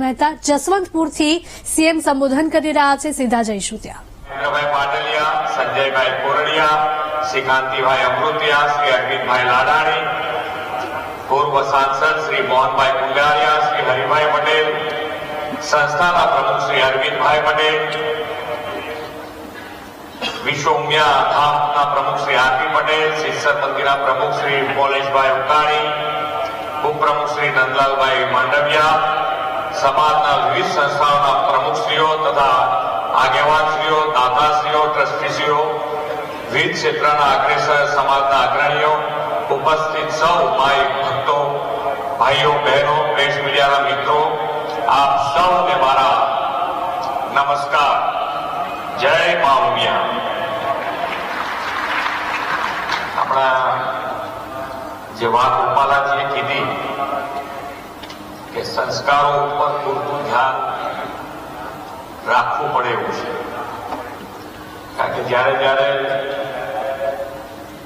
Mehta જસવંતપુરથી CM સંબોધન કરી રહ્યા છે સીધા જઈશું ત્યાં નરેન્દ્રભાઈ પાટલિયા, સંજયભાઈ કોરડિયા શ્રી કાંતિભાઈ અમૃતિયા, શ્રી અરવિંદભાઈ લાડાણી, પૂર્વ સાંસદ શ્રી મોહનભાઈ કુંડારિયા શ્રી હરિભાઈ પટેલ, સંસ્થાના પ્રમુખ શ્રી અરવિંદભાઈ પટેલ, વિશ્વ ઉમિયા ધામના પ્રમુખ શ્રી આરપી પટેલ શિક્ષણ મંદિરના પ્રમુખ શ્રી પોલેશભાઈ ઉકાણી, ઉપપ્રમુખ શ્રી નંદલાલભાઈ માંડવિયા સમાજના વિવિધ સંસ્થાઓના પ્રમુખશ્રીઓ તથા આગેવાનશ્રીઓ, દાતાશ્રીઓ, ટ્રસ્ટીશ્રીઓ, વિવિધ ક્ષેત્રના અગ્રેસર સમાજના અગ્રણીઓ, ઉપસ્થિત સૌ માય ભક્તો, ભાઈઓ, બહેનો પ્રેસ મીડિયાના મિત્રો, આપ સૌને મારા નમસ્કાર. જય મા ઉમિયા. આપણા જે વાત કે સંસ્કારો ઉપર પૂરતું ધ્યાન રાખવું પડે એવું છે. કારણ કે જ્યારે જ્યારે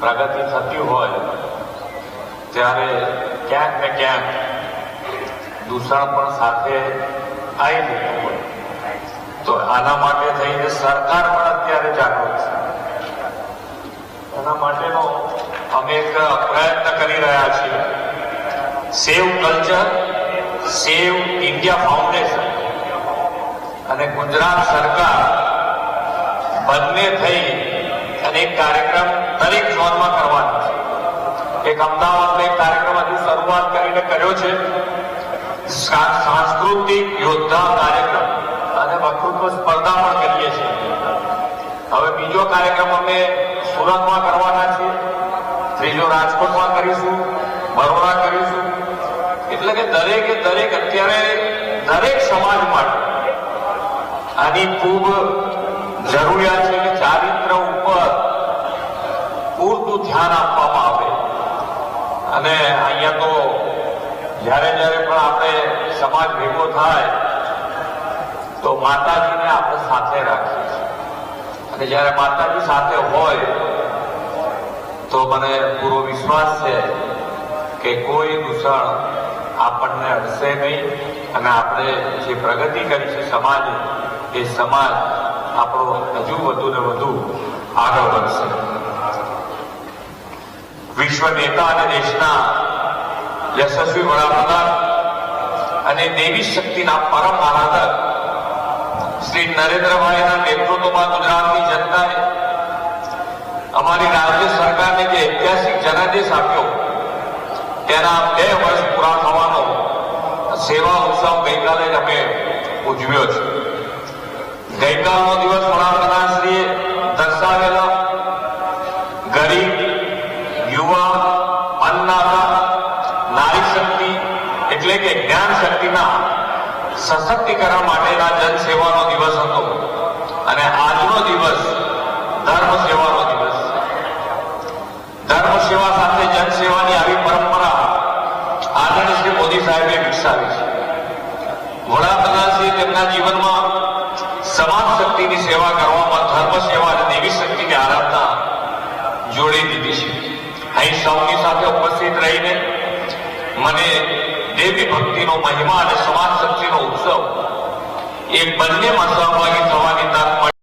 પ્રગતિ થતી હોય, ત્યારે ક્યાંક ને ક્યાંક દૂષણ પણ સાથે આવી જતું હોય. તો આના માટે થઈને સરકાર પણ અત્યારે જાગૃત છે. એના માટેનો અમે એક પ્રયત્ન કરી રહ્યા છીએ. Save culture save India foundation અને ગુજરાત સરકાર બંને થઈ અને એક કાર્યક્રમ દરેક ઝોનમાં કરવાનો છે. એક અમદાવાદમાં એક કાર્યક્રમ હજુ શરૂઆત કરીને કર્યો છે. સાંસ્કૃતિક યોદ્ધા કાર્યક્રમ અને વકૃત્વ સ્પર્ધા પણ કરીએ છીએ. હવે બીજો કાર્યક્રમ અમે સુરતમાં કરવાના છીએ. ત્રીજો રાજકોટમાં કરીશું, બરોડા કરીશું એટલે કે દરેકે દરેક અત્યારે દરેક સમાજ માટે આની ખૂબ જરૂરિયાત છે કે ચારિત્ર ઉપર પૂરતું ધ્યાન આપવામાં આવે. અને અહીંયા તો જ્યારે જ્યારે પણ આપણે સમાજ ભેગો થાય, તો માતાજીને આપણે સાથે રાખીએ છીએ. અને જ્યારે માતાજી સાથે હોય, તો મને પૂરો વિશ્વાસ છે કે કોઈ દૂષણ આપણને અડશે નહીં અને આપણે જે પ્રગતિ કરી છે સમાજ, એ સમાજ આપણો હજુ વધુ ને વધુ આગળ વધશે. વિશ્વ નેતા અને દેશના યશસ્વી વડાપ્રધાન અને દેવી શક્તિના પરમ આરાધક શ્રી નરેન્દ્રભાઈના નેતૃત્વમાં ગુજરાતની જનતાએ અમારી રાજ્ય સરકારને જે ઐતિહાસિક જનાદેશ આપ્યો તેના બે વર્ષ પૂરા થવાનો સેવા ઉત્સવ ગઈકાલે અમે ઉજવ્યો છે. ગઈકાલનો દિવસ વડાપ્રધાનશ્રીએ દર્શાવેલા. ગરીબ યુવા અન્નદાતા, નારી શક્તિ એટલે કે જ્ઞાન શક્તિના સશક્તિકરણ માટેના જનસેવાનો દિવસ હતો. અને આજનો દિવસ ધર્મ સેવાનો દિવસ છે ધર્મ સેવા સાથે જનસેવાની આવી પરંપરા આદરણીય શ્રી મોદી સાહેબે વિકસાવી છે વડાપ્રધાનશ્રી તેમના જીવનમાં સમાજ શક્તિની સેવા કરવામાં ધર્મ સેવા અને દેવી શક્તિની આરાધના જોડી દીધી છે. અહીં સૌની સાથે ઉપસ્થિત રહીને મને દેવી ભક્તિનો મહિમા અને સમાજ શક્તિનો ઉત્સવ એ બંનેમાં સહભાગી થવાની